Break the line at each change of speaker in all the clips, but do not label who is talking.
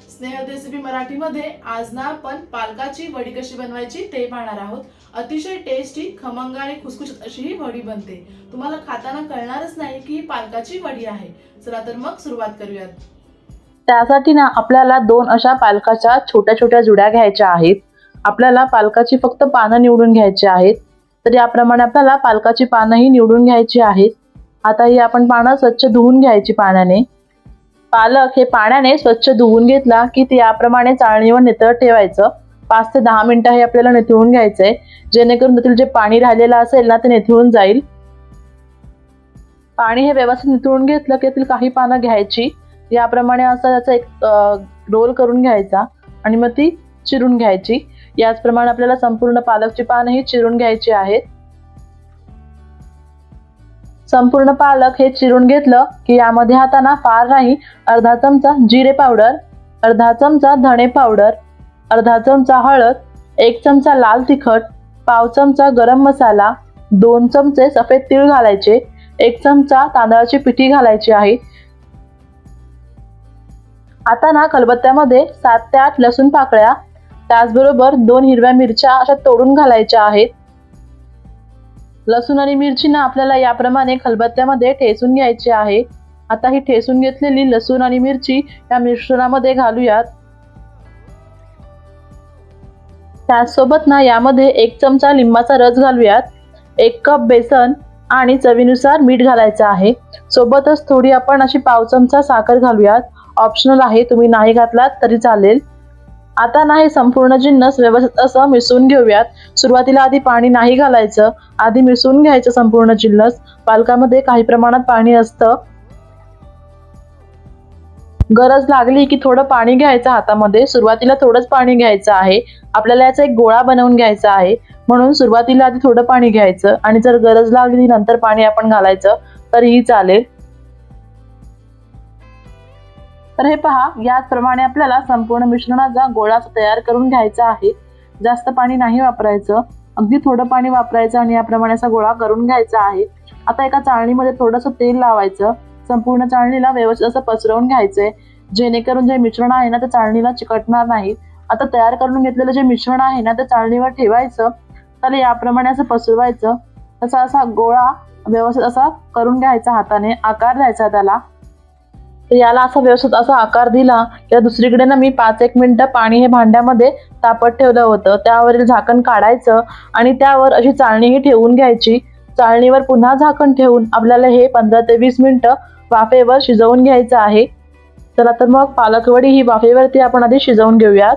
स्नेह रेसिपी मराठीमध्ये आज ना आपण पालकाची वडी कशी बनवायची ते पाहणार आहोत. अतिशय टेस्टी खमंग आणि खुसखुशीत अशी ही वडी बनते. तुम्हाला खाताना कळणारच नाही की ही पालकाची वडी आहे. चला तर मग सुरुवात करूयात.
त्यासाठी ना आपल्याला दोन अशा पालकाच्या छोट्या छोट्या जुड्या घ्यायच्या आहेत. आपल्याला पालकाची फक्त पानं निवडून घ्यायची आहेत. तर याप्रमाणे आपल्याला पालकाची पानंही निवडून घ्यायची आहेत. आता ही आपण पानं स्वच्छ धुवून घ्यायची पाण्याने पालक हे पाण्याने स्वच्छ धुवून घेतला की ते याप्रमाणे चाळणीवर नितळ ठेवायचं. पाच ते दहा मिनिटं हे आपल्याला निथळून घ्यायचंय. जेणेकरून त्यातील जे पाणी राहिलेलं असेल ना ते निथळून जाईल. पाणी हे व्यवस्थित निथळून घेतलं की त्यातील काही पानं घ्यायची. याप्रमाणे असं त्याचा एक रोल करून घ्यायचा आणि मग ती चिरून घ्यायची. याचप्रमाणे आपल्याला संपूर्ण पालकची पानंही चिरून घ्यायची आहेत. संपूर्ण पालक हे चिरून घेतलं की यामध्ये हाताना फार नाही अर्धा चमचा जिरे पावडर अर्धा चमचा धणे पावडर अर्धा चमचा हळद एक चमचा लाल तिखट पाव चमचा गरम मसाला दोन चमचे सफेद तीळ घालायचे एक चमचा तांदळाची पिठी घालायची आहे. आता ना खलबत्त्यामध्ये सात ते आठ लसूण पाकळ्या त्याचबरोबर दोन हिरव्या मिरच्या अशा तोडून घालायच्या आहेत. लसूण आणि मिरची ना आपल्याला याप्रमाणे खलबत्त्यामध्ये ठेसून घ्यायची आहे. आता ही ठेसून घेतलेली लसूण आणि मिरची या मिश्रणामध्ये घालूयात. त्याचसोबत ना यामध्ये एक चमचा लिंबाचा रस घालूयात. एक कप बेसन आणि चवीनुसार मीठ घालायचं आहे. सोबतच थोडी आपण अशी पाव चमचा साखर घालूयात. ऑप्शनल आहे तुम्ही नाही घातलात तरी चालेल. आता ना हे संपूर्ण जिन्नस व्यवस्थित असं मिसळून घेऊयात. सुरुवातीला आधी पाणी नाही घालायचं आधी मिसळून घ्यायचं संपूर्ण जिन्नस. पालकामध्ये काही प्रमाणात पाणी असतं. गरज लागली की थोडं पाणी घ्यायचं हातामध्ये. सुरुवातीला थोडंच पाणी घ्यायचं आहे. आपल्याला याचा एक गोळा बनवून घ्यायचा आहे. म्हणून सुरुवातीला आधी थोडं पाणी घ्यायचं आणि जर गरज लागली नंतर पाणी आपण घालायचं तरीही चालेल. तर हे पहा याचप्रमाणे आपल्याला संपूर्ण मिश्रणाचा गोळा तयार करून घ्यायचा आहे. जास्त पाणी नाही वापरायचं. अगदी थोडं पाणी वापरायचं आणि याप्रमाणे असा गोळा करून घ्यायचा आहे. आता एका चाळणीमध्ये थोडंसं तेल लावायचं. संपूर्ण चाळणीला व्यवस्थित असं पसरवून घ्यायचंय. जेणेकरून जे मिश्रण आहे ना ते चाळणीला चिकटणार नाही. आता तयार करून घेतलेलं जे मिश्रण आहे ना ते चाळणीवर ठेवायचं. त्याला याप्रमाणे असं पसरवायचं. तसा असा गोळा व्यवस्थित असा करून घ्यायचा हाताने. आकार द्यायचा त्याला. तर याला असा व्यवस्थित असा आकार दिला किंवा दुसरीकडे ना मी पाच एक मिनटं पाणी हे भांड्यामध्ये तापत ठेवलं होतं. त्यावरील झाकण काढायचं आणि त्यावर अशी चाळणीही ठेवून घ्यायची. चाळणीवर पुन्हा झाकण ठेवून आपल्याला हे पंधरा ते वीस मिनटं वाफेवर शिजवून घ्यायचं आहे. चला तर मग पालकवडी ही वाफेवरती आपण आधी शिजवून घेऊयात.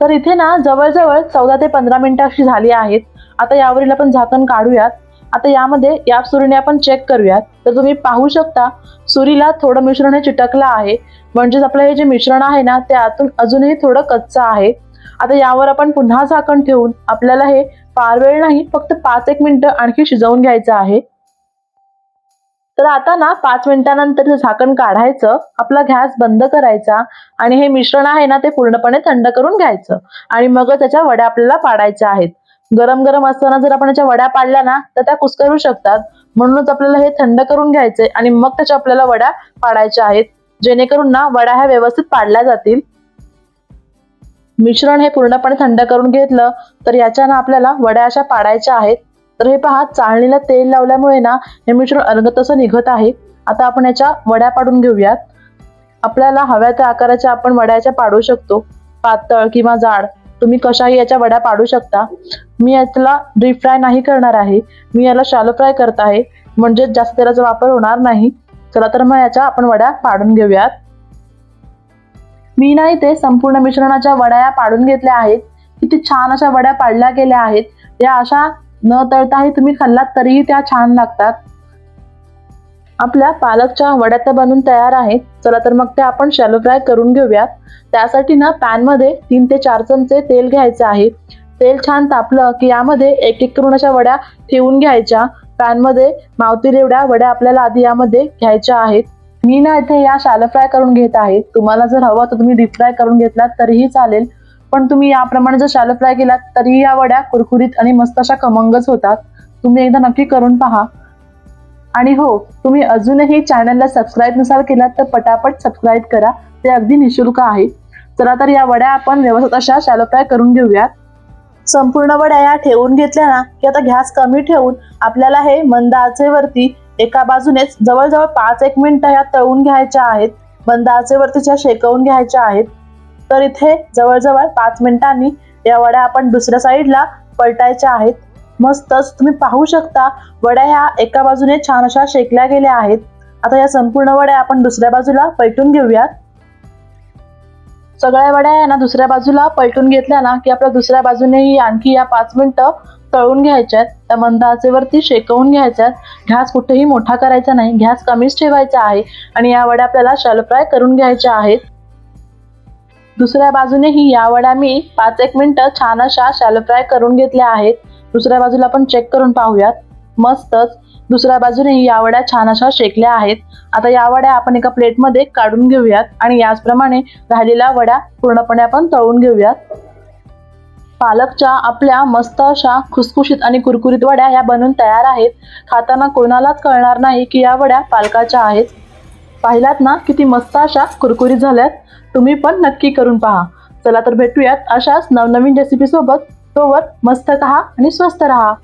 तर इथे ना जवळजवळ चौदा ते पंधरा मिनटं अशी झाली आहेत. आता यावरील आपण झाकण काढूयात. आता यामध्ये या सुरीने आपण चेक करूयात. तर तुम्ही पाहू शकता सुरीला थोडं मिश्रण हे चिटकलं आहे. म्हणजेच आपलं हे जे मिश्रण आहे ना ते आतून अजूनही थोडं कच्चं आहे. आता यावर आपण पुन्हा झाकण ठेवून आपल्याला हे फार वेळ नाही फक्त पाच एक मिनिटं आणखी शिजवून घ्यायचं आहे. तर आता ना पाच मिनिटानंतर झाकण काढायचं आपला गॅस बंद करायचा आणि हे मिश्रण आहे ना ते पूर्णपणे थंड करून घ्यायचं. आणि मग त्याच्या वड्या आपल्याला पाडायच्या आहेत. गरम गरम असताना जर आपण याच्या वड्या पाडल्या ना तर त्या कुस्करू शकतात. म्हणूनच आपल्याला हे थंड करून घ्यायचे आणि मग त्याच्या आपल्याला वड्या पाडायच्या आहेत. जेणेकरून ना वड्या ह्या व्यवस्थित पाडल्या जातील. मिश्रण हे पूर्णपणे थंड करून घेतलं तर याच्यानं आपल्याला वड्या अशा पाडायच्या आहेत. तर हे पहा चाळणीला तेल लावल्यामुळे ना हे मिश्रण अर्गत असं निघत आहे. आता आपण याच्या वड्या पाडून घेऊयात. आपल्याला हव्या त्या आकाराच्या आपण वड्याच्या पाडू शकतो. पातळ किंवा जाड. तुम्ही कशाही याच्या वड्या पाडू शकता. मी याला डीप फ्राय नाही करणार आहे. मी याला शालो फ्राय करत आहे. म्हणजे जास्त तेलाचा वापर होणार नाही. चला तर मग याच्या आपण वड्या पाडून घेऊयात. मी ना इथे संपूर्ण मिश्रणाच्या वड्या या पाडून घेतल्या आहेत. किती छान अशा वड्या पाडल्या गेल्या आहेत. या अशा न तळताही तुम्ही खाल्लात तरीही त्या छान लागतात. आपल्या पालकच्या वड्या तर बनून तयार आहेत चला तर मग त्या आपण शॅलो फ्राय करून घेऊयात त्यासाठी ना पॅनमध्ये तीन ते चार चमचे तेल घ्यायचं आहे. तेल छान तापलं की यामध्ये एक एक करून अशा वड्या ठेवून घ्यायच्या. पॅनमध्ये मावतील एवढ्या वड्या आपल्याला आधी यामध्ये घ्यायच्या आहेत. मी ना इथे या शॅलो फ्राय करून घेत आहे. तुम्हाला जर हवं तर तुम्ही डीप फ्राय करून घेतलात तरीही चालेल. पण तुम्ही याप्रमाणे जर शॅलो फ्राय केलात तरीही या वड्या कुरकुरीत आणि मस्त अशा खमंगच होतात. तुम्ही एकदा नक्की करून पहा. आणि हो तुम्ही अजूनही चॅनलला सबस्क्राईब नसाल केला तर पटापट सबस्क्राईब करा. ते अगदी निशुल्क आहे. चला तर या वड्या आपण व्यवस्थित अशा शॅलो फ्राय करून घेऊयात. संपूर्ण वड्या या ठेवून घेतल्या ना की आता गॅस कमी ठेवून आपल्याला हे मंद आचेवरती एका बाजूनेच जवळजवळ पाच एक मिनिटं ह्या तळून घ्यायच्या आहेत. मंद आचेवरतीच्या शेकवून घ्यायच्या आहेत तर इथे जवळजवळ पाच मिनिटांनी या वड्या आपण दुसऱ्या साईडला पलटायच्या आहेत. मस्तच तुम्ही पाहू शकता वड्या ह्या एका बाजूने छान अशा शेकल्या गेल्या आहेत. आता या संपूर्ण वड्या आपण दुसऱ्या बाजूला पलटून घेऊयात. सगळ्या वड्या आहे ना दुसऱ्या बाजूला पलटून घेतल्या ना की आपल्या दुसऱ्या बाजूनेही आणखी या पाच मिनटं तळून घ्यायच्यात. त्या मंद आचेवरती शेकवून घ्यायच्यात. घास कुठेही मोठा करायचा नाही घास कमीच ठेवायचा आहे आणि या वड्या आपल्याला शॅलो फ्राय करून घ्यायच्या आहेत. दुसऱ्या बाजूनेही या वड्या मी पाच एक मिनिटं छान अशा शॅलो फ्राय करून घेतल्या आहेत. दुसऱ्या बाजूला आपण चेक करून पाहूयात. मस्तच. दुसऱ्या बाजूने या वड्या छान अशा शेकल्या आहेत. आता या वड्या आपण एका प्लेटमध्ये काढून घेऊयात आणि याचप्रमाणे राहिलेल्या वड्या पूर्णपणे आपण तळून घेऊयात. पालकच्या आपल्या मस्त अशा खुसखुशीत आणि कुरकुरीत वड्या या बनून तयार आहेत. खाताना कोणालाच कळणार नाही की या वड्या पालकाच्या आहेत. पाहिलात ना किती मस्त अशा कुरकुरीत झाल्यात. तुम्ही पण नक्की करून पहा. चला तर भेटूयात अशाच नवनवीन रेसिपीसोबत तोवर मस्त राहा आणि स्वस्त रहा.